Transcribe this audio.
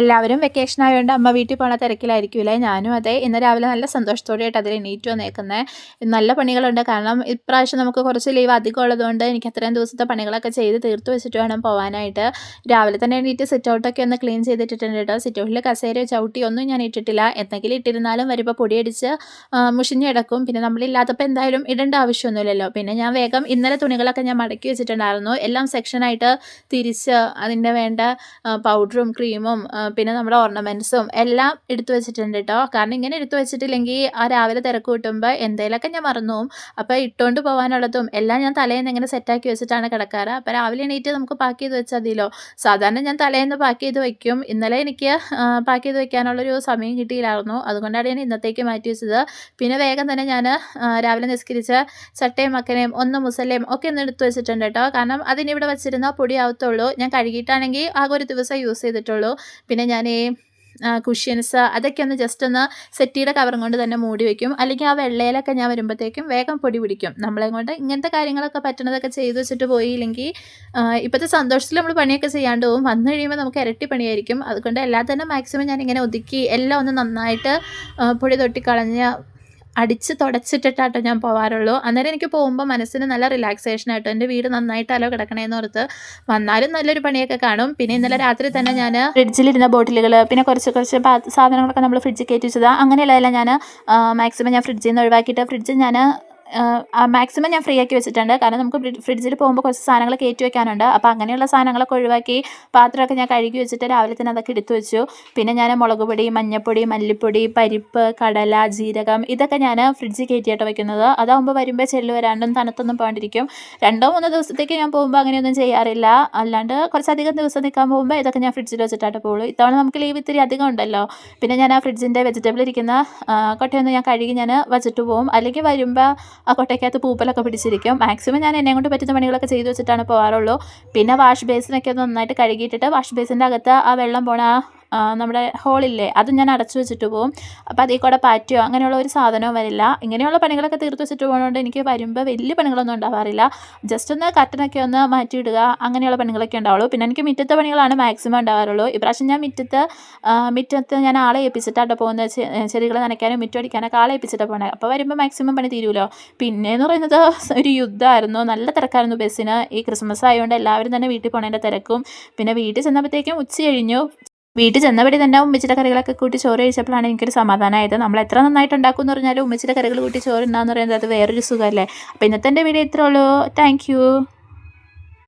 എല്ലാവരും വെക്കേഷൻ ആയതുകൊണ്ട് അമ്മ വീട്ടിൽ പോണ തിരക്കിലായിരിക്കില്ല ഞാനും അതെ. ഇന്ന് രാവിലെ നല്ല സന്തോഷത്തോടെയായിട്ട് അതിൽ എണീറ്റ് വന്നേക്കുന്നത് നല്ല പണികളുണ്ട്. കാരണം ഇപ്രാവശ്യം നമുക്ക് കുറച്ച് ലീവ് അധികം ഉള്ളതുകൊണ്ട് എനിക്ക് അത്രയും ദിവസത്തെ പണികളൊക്കെ ചെയ്ത് തീർത്ത് വെച്ചിട്ട് വേണം പോകാനായിട്ട് രാവിലെ തന്നെ എണീറ്റ് സിറ്റ് ഔട്ടൊക്കെ ഒന്ന് ക്ലീൻ ചെയ്തിട്ടിട്ടുണ്ട് കേട്ടോ. സിറ്റ് ഔട്ടിൽ കസേര ചവിട്ടി ഒന്നും ഞാൻ ഇട്ടിട്ടില്ല. എന്തെങ്കിലും ഇട്ടിരുന്നാലും വരുമ്പോൾ പൊടിയടിച്ച് മുഷിഞ്ഞിടക്കും പിന്നെ നമ്മളില്ലാത്തപ്പോൾ എന്തായാലും ഇടേണ്ട ആവശ്യമൊന്നുമില്ലല്ലോ. പിന്നെ ഞാൻ വേഗം ഇന്നലെ തുണികളൊക്കെ ഞാൻ മടക്കി വെച്ചിട്ടുണ്ടായിരുന്നു. എല്ലാം സെക്ഷനായിട്ട് തിരിച്ച് അതിന്റെ വേണ്ട പൗഡറും ക്രീമും പിന്നെ നമ്മുടെ ഓർണമെന്റ്സും എല്ലാം എടുത്തു വെച്ചിട്ടുണ്ട് കേട്ടോ കാരണം ഇങ്ങനെ എടുത്തു വെച്ചിട്ടില്ലെങ്കിൽ ആ രാവിലെ തിരക്ക് കൂട്ടുമ്പോൾ എന്തെങ്കിലുമൊക്കെ ഞാൻ മറന്നു അപ്പോൾ ഇട്ടുകൊണ്ട് പോകാനുള്ളതും എല്ലാം ഞാൻ തലേന്ന് ഇങ്ങനെ സെറ്റാക്കി വെച്ചിട്ടാണ് കിടക്കാറ്. അപ്പോൾ രാവിലെ എണീറ്റ് നമുക്ക് പാക്ക് ചെയ്ത് വെച്ചാൽ മതിയല്ലോ. സാധാരണ ഞാൻ തലേന്ന് പാക്ക് ചെയ്ത് വെക്കും. ഇന്നലെ എനിക്ക് പാക്ക് ചെയ്ത് വെക്കാനുള്ളൊരു സമയം കിട്ടിയില്ലായിരുന്നു. അതുകൊണ്ടാണ് ഞാൻ ഇന്നത്തേക്ക് മാറ്റി വെച്ചത്. പിന്നെ വേഗം തന്നെ ഞാൻ രാവിലെ നിസ്കരിച്ച് ചട്ടയും മക്കനെയും ഒന്ന് മുസലയും ഒക്കെ ഒന്ന് എടുത്തു വെച്ചിട്ടുണ്ട് കേട്ടോ കാരണം അതിനിവിടെ വെച്ചിരുന്ന പൊടിയാവത്തുള്ളൂ ഞാൻ കഴുകിയിട്ടാണെങ്കിൽ ആകെ ഒരു ദിവസം യൂസ് ചെയ്തിട്ടുള്ളൂ. പിന്നെ ഞാൻ ഈ കുഷ്യൻസ് അതൊക്കെ ഒന്ന് ജസ്റ്റ് ഒന്ന് സെറ്റിയുടെ കവറും കൊണ്ട് തന്നെ മൂടി വയ്ക്കും അല്ലെങ്കിൽ ആ വെള്ളയിലൊക്കെ ഞാൻ വരുമ്പോഴത്തേക്കും വേഗം പൊടി പിടിക്കും. നമ്മളെ കൊണ്ട് ഇങ്ങനത്തെ കാര്യങ്ങളൊക്കെ പറ്റുന്നതൊക്കെ ചെയ്തു വെച്ചിട്ട് പോയില്ലെങ്കിൽ ഇപ്പോഴത്തെ സന്തോഷത്തിൽ നമ്മൾ പണിയൊക്കെ ചെയ്യാണ്ട് പോകും. വന്നു കഴിയുമ്പോൾ നമുക്ക് ഇരട്ടി പണിയായിരിക്കും. അതുകൊണ്ട് എല്ലാം തന്നെ മാക്സിമം ഞാൻ ഇങ്ങനെ ഒതുക്കി എല്ലാം ഒന്ന് നന്നായിട്ട് പൊടി തൊട്ടിക്കളഞ്ഞ് അടിച്ച് തുടച്ചിട്ടിട്ടാട്ടോ ഞാൻ പോകാറുള്ളൂ അന്നേരം എനിക്ക് പോകുമ്പോൾ മനസ്സിന് നല്ല റിലാക്സേഷൻ ആയിട്ടോ എന്റെ വീട് നന്നായിട്ടല്ലോ കിടക്കണേന്ന് ഓർത്ത് വന്നാലും നല്ലൊരു പണിയൊക്കെ കാണും. പിന്നെ ഇന്നലെ രാത്രി തന്നെ ഞാൻ ഫ്രിഡ്ജിലിരുന്ന ബോട്ടിലുകൾ പിന്നെ കുറച്ച് കുറച്ച് സാധനങ്ങളൊക്കെ നമ്മൾ ഫ്രിഡ്ജിൽ കയറ്റി വെച്ചതാണ് അങ്ങനെയുള്ളതെല്ലാം ഞാൻ മാക്സിമം ഞാൻ ഫ്രിഡ്ജിൽ നിന്ന് ഒഴിവാക്കിയിട്ട് ഫ്രിഡ്ജ് ഞാൻ മാക്സിമം ഞാൻ ഫ്രീ ആക്കി വെച്ചിട്ടുണ്ട്. കാരണം നമുക്ക് ഫ്രിഡ്ജിൽ പോകുമ്പോൾ കുറച്ച് സാധനങ്ങൾ കയറ്റി വെക്കാനുണ്ട്. അപ്പോൾ അങ്ങനെയുള്ള സാധനങ്ങളൊക്കെ ഒഴിവാക്കി പാത്രമൊക്കെ ഞാൻ കഴുകി വെച്ചിട്ട് രാവിലെ തന്നെ അതൊക്കെ എടുത്തു വെച്ചു. പിന്നെ ഞാൻ മുളക് പൊടി മഞ്ഞൾപ്പൊടി മല്ലിപ്പൊടി പരിപ്പ് കടല ജീരകം ഇതൊക്കെ ഞാൻ ഫ്രിഡ്ജിൽ കയറ്റിയിട്ട് വെക്കുന്നത്. അതാകുമ്പോൾ വരുമ്പോൾ ചെല്ലു വരാണ്ടും തണുത്തൊന്നും പോകാണ്ടിരിക്കും. രണ്ടോ മൂന്നോ ദിവസത്തേക്ക് ഞാൻ പോകുമ്പോൾ അങ്ങനെയൊന്നും ചെയ്യാറില്ല. അല്ലാണ്ട് കുറച്ചധികം ദിവസം നിൽക്കാൻ പോകുമ്പോൾ ഇതൊക്കെ ഞാൻ ഫ്രിഡ്ജിൽ വെച്ചിട്ടായിട്ട് പോകുള്ളൂ. ഇത്തവണ നമുക്ക് ലീവ് ഇത്തിരി അധികം ഉണ്ടല്ലോ. പിന്നെ ഞാൻ ആ ഫ്രിഡ്ജിന്റെ വെജിറ്റബിൾ ഇരിക്കുന്ന കൊട്ടയൊന്നും ഞാൻ കഴുകി ഞാൻ വെച്ചിട്ട് പോകും. അല്ലെങ്കിൽ വരുമ്പോൾ ആ കൊട്ടയ്ക്കകത്ത് പൂപ്പലൊക്കെ പിടിച്ചിരിക്കും. മാക്സിമം ഞാൻ എന്നെ കൊണ്ട് പറ്റുന്ന പണികളൊക്കെ ചെയ്തു വെച്ചിട്ടാണ് പോകാറുള്ളൂ പിന്നെ വാഷ് ബേസിനൊക്കെ നന്നായിട്ട് കഴുകിയിട്ടിട്ട് വാഷ് ബേസിന്റെ അകത്ത് ആ വെള്ളം പോണ നമ്മുടെ ഹോളില്ലേ അത് ഞാൻ അടച്ചു വെച്ചിട്ട് പോകും അപ്പോൾ അതിൽ കൂടെ പാറ്റോ അങ്ങനെയുള്ള ഒരു സാധനവും വരില്ല. ഇങ്ങനെയുള്ള പണികളൊക്കെ തീർത്ത് വെച്ചിട്ട് പോകുന്നതുകൊണ്ട് എനിക്ക് വരുമ്പോൾ വലിയ പണികളൊന്നും ഉണ്ടാവാറില്ല. ജസ്റ്റ് ഒന്ന് കട്ടനൊക്കെ ഒന്ന് മാറ്റിയിടുക അങ്ങനെയുള്ള പണികളൊക്കെ ഉണ്ടാവുള്ളൂ. പിന്നെ എനിക്ക് മിറ്റത്തെ പണികളാണ് മാക്സിമം ഉണ്ടാവാറുള്ളൂ. ഇപ്രാവശ്യം ഞാൻ മിറ്റത്ത് മിറ്റത്ത് ഞാൻ ആളെ ഏൽപ്പിച്ചിട്ടാണ് പോകുന്നത്. ചെടികൾ നനയ്ക്കാനും മിറ്റടിക്കാനൊക്കെ ആളെ ഏൽപ്പിച്ചിട്ട് പോകണേ അപ്പോൾ വരുമ്പോൾ മാക്സിമം പണി തീരുമല്ലോ പിന്നെ എന്ന് പറയുന്നത് ഒരു യുദ്ധമായിരുന്നു. നല്ല തിരക്കായിരുന്നു ബസ്സിന്. ഈ ക്രിസ്മസ് ആയതുകൊണ്ട് എല്ലാവരും തന്നെ വീട്ടിൽ പോണതിന്റെ തിരക്കും. പിന്നെ വീട്ടിൽ ചെന്നപ്പോഴത്തേക്കും ഉച്ച കഴിഞ്ഞു വീട്ടിൽ ചെന്നപടി തന്നെ ഉമ്മച്ചിയുടെ കറികളൊക്കെ കൂട്ടി ചോറ് കഴിച്ചപ്പോഴാണ് എനിക്കൊരു സമാധാനമായത് നമ്മൾ എത്ര നന്നായിട്ട് ഉണ്ടാക്കുമെന്ന് പറഞ്ഞാലും ഉമ്മച്ചിയുടെ കറികൾ കൂട്ടി ചോറ് ഉണ്ടാകുന്ന പറയുന്നത് അത് വേറൊരു സുഖമല്ലേ? അപ്പോൾ ഇന്നത്തെ എന്റെ വീഡിയോ ഇത്രേ ഉള്ളൂ. താങ്ക്